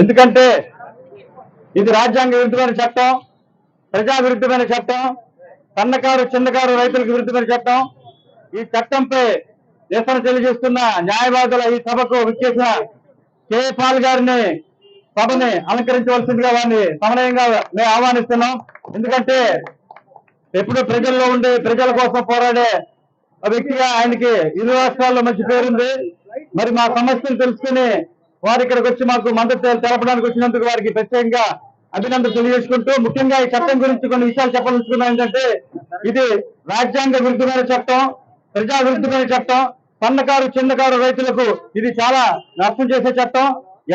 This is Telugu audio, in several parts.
ఎందుకంటే ఇది రాజ్యాంగ విరుద్ధమైన చట్టం ప్రజా విరుద్ధమైన చట్టం సన్నకారు చిన్నకారు రైతులకు విరుద్ధమైన చట్టం. ఈ చట్టంపై నిరసన తెలియజేస్తున్న న్యాయవాదుల ఈ సభకు విచ్చేసిన కే. పాల్ గారిని సభని అలంకరించవలసిందిగా వారిని సమన్వయంగా మేము ఆహ్వానిస్తున్నాం. ఎందుకంటే ఎప్పుడు ప్రజల్లో ఉండి ప్రజల కోసం పోరాడే వ్యక్తిగా ఆయనకి ఇరు రాష్ట్రాల్లో మంచి పేరుంది. మరి మా సమస్యలు తెలుసుకుని వారు ఇక్కడికి వచ్చి మాకు మద్దతు తెలపడానికి వచ్చినందుకు వారికి ప్రత్యేకంగా అభినందన తెలియజేసుకుంటూ ముఖ్యంగా ఈ చట్టం గురించి కొన్ని విషయాలు చెప్పదలుచుకున్నాం. ఏంటంటే ఇది రాజ్యాంగ విరుద్ధమైన చట్టం ప్రజా విరుద్ధమైన చట్టం సన్నకారు చిన్నకారు రైతులకు ఇది చాలా నష్టం చేసే చట్టం.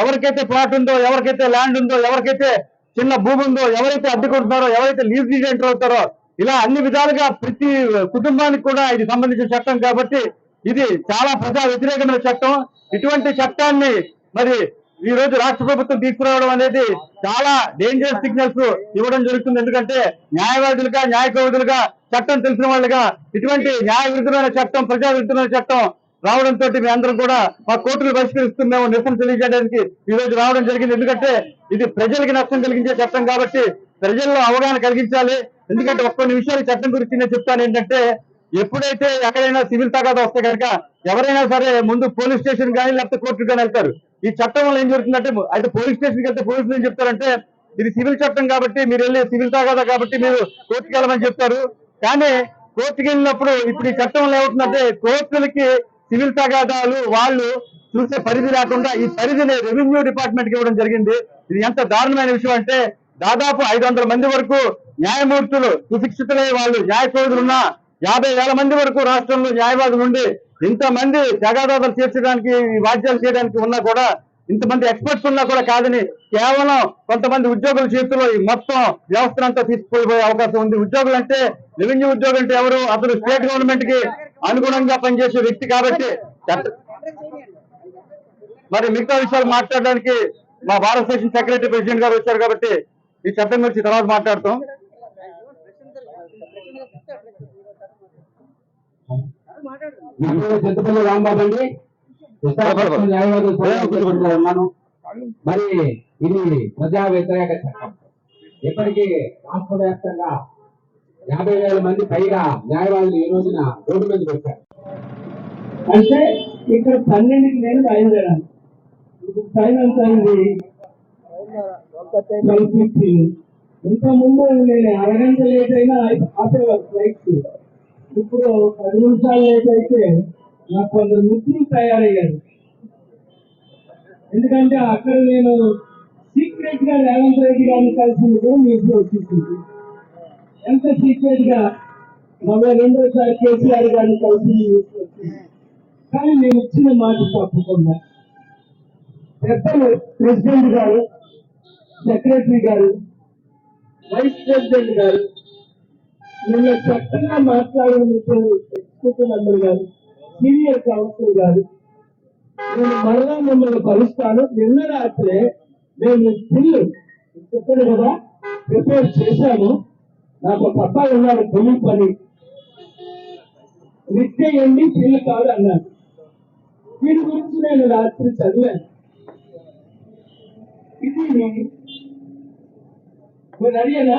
ఎవరికైతే ప్లాట్ ఉందో ఎవరికైతే ల్యాండ్ ఉందో ఎవరికైతే చిన్న భూమి ఉందో ఎవరైతే అడ్డుకుంటున్నారో ఎవరైతే లీజ్ ఎంటర్ అవుతారో ఇలా అన్ని విధాలుగా ప్రతి కుటుంబానికి కూడా ఇది సంబంధించిన చట్టం కాబట్టి ఇది చాలా ప్రజా వ్యతిరేకమైన చట్టం. ఇటువంటి చట్టాన్ని మరి ఈ రోజు రాష్ట్ర ప్రభుత్వం తీసుకురావడం అనేది చాలా డేంజరస్ సిగ్నల్స్ ఇవ్వడం జరుగుతుంది. ఎందుకంటే న్యాయవాదులుగా న్యాయకవాదులుగా చట్టం తెలిసిన వాళ్ళుగా ఇటువంటి న్యాయ విరుద్ధమైన చట్టం ప్రజా విరుద్ధమైన చట్టం రావడంతో మీ అందరం కూడా మా కోర్టులు పరిష్కరిస్తూ మేము నిరసన తెలియజేయడానికి ఈ రోజు రావడం జరిగింది. ఎందుకంటే ఇది ప్రజలకి నష్టం కలిగించే చట్టం కాబట్టి ప్రజల్లో అవగాహన కలిగించాలి. ఎందుకంటే ఒక్క నిమిషాలు చట్టం గురించి నేను చెప్తాను ఏంటంటే ఎప్పుడైతే ఎక్కడైనా సివిల్ తగాదా వస్తే కనుక ఎవరైనా సరే ముందు పోలీస్ స్టేషన్ కానీ లేకపోతే కోర్టు కానీ వెళ్తారు. ఈ చట్టం వల్ల ఏం జరుగుతుందంటే అయితే పోలీస్ స్టేషన్కి వెళ్తే పోలీసులు ఏం చెప్తారంటే ఇది సివిల్ చట్టం కాబట్టి మీరు వెళ్ళి సివిల్ తాగాదా కాబట్టి మీరు కోర్టుకి వెళ్ళమని చెప్తారు. కానీ కోర్టుకి వెళ్ళినప్పుడు ఇప్పుడు ఈ చట్టం వల్ల ఏమవుతుందంటే కోర్టులకి సివిల్ తగాదాలు వాళ్ళు చూసే పరిధి లేకుండా ఈ పరిధిని రెవెన్యూ డిపార్ట్మెంట్కి ఇవ్వడం జరిగింది. ఇది ఎంత దారుణమైన విషయం అంటే దాదాపు ఐదు వందల మంది వరకు న్యాయమూర్తులు సుశిక్షితులై వాళ్ళు న్యాయ ఉన్నా యాభై వేల మంది వరకు రాష్ట్రంలో న్యాయవాదులు ఉండి ఇంతమంది తగాదాలు తీర్చడానికి ఈ వాద్యాలు చేయడానికి ఉన్నా కూడా ఇంతమంది ఎక్స్పర్ట్స్ ఉన్నా కూడా కాదని కేవలం కొంతమంది ఉద్యోగుల చేతిలో ఈ మొత్తం వ్యవస్థనంతా తీసుకుపోయే అవకాశం ఉంది. ఉద్యోగులు అంటే రెవెన్యూ ఉద్యోగులు అంటే ఎవరు? అతను స్టేట్ గవర్నమెంట్కి అనుగుణంగా పనిచేసే వ్యక్తి కాబట్టి చట్ట- మరి మిగతా విషయాలు మాట్లాడడానికి మా భారత స్టేషన్ సెక్రటరీ ప్రెసిడెంట్ గారు వచ్చారు కాబట్టి ఈ చట్టం గురించి తర్వాత మాట్లాడతాం. చింతపల్లి రాంబాబు అండి. ఉన్నాను. మరి ఇది ప్రజా వ్యతిరేక చట్టం. ఇప్పటికీ రాష్ట్ర వ్యాప్తంగా యాభై వేల మంది పైగా న్యాయవాదులు ఈ రోజున రోడ్డు మీదకి వచ్చారు. అంటే ఇక్కడ పన్నెండుకి నేను బయలుదేరాను ఎంత అయింది ఇంత ముందు నేను అరగంట లేట్ అయినా ఆపేవారు ఫ్లైట్స్ ఇప్పుడు పది నిమిషాలు లేట్ అయితే నాకు కొందరు మిత్రులు తయారయ్యారు. ఎందుకంటే అక్కడ నేను సీక్రెట్గా రేవంత్ రెడ్డి గారిని కలిసింది కూడా మీకు వచ్చేసింది. ఎంత సీక్రెట్గా నలభై రెండోసారి కేసీఆర్ గారిని కలిసి వచ్చింది కానీ నేను ఇచ్చిన మాట తప్పకుండా పెద్దలు ప్రెసిడెంట్ గారు సెక్రటరీ గారు వైస్ ప్రెసిడెంట్ గారు నిన్న చక్కగా మాట్లాడిన మిత్రులు గారు సీనియర్ కౌన్సిల్ గారు నేను మరలా మిమ్మల్ని కలుస్తాను. నిన్న రాత్రే నేను బిల్లు చెప్పాను కదా ప్రిపేర్ చేశాను నాకు ఒక అబ్బాయి ఉన్నాడు తొలి పని నిత్యండి పిల్లి కాదు అన్నాను దీని గురించి నేను రాత్రి చదివాను. ఇది మీరు అడిగానా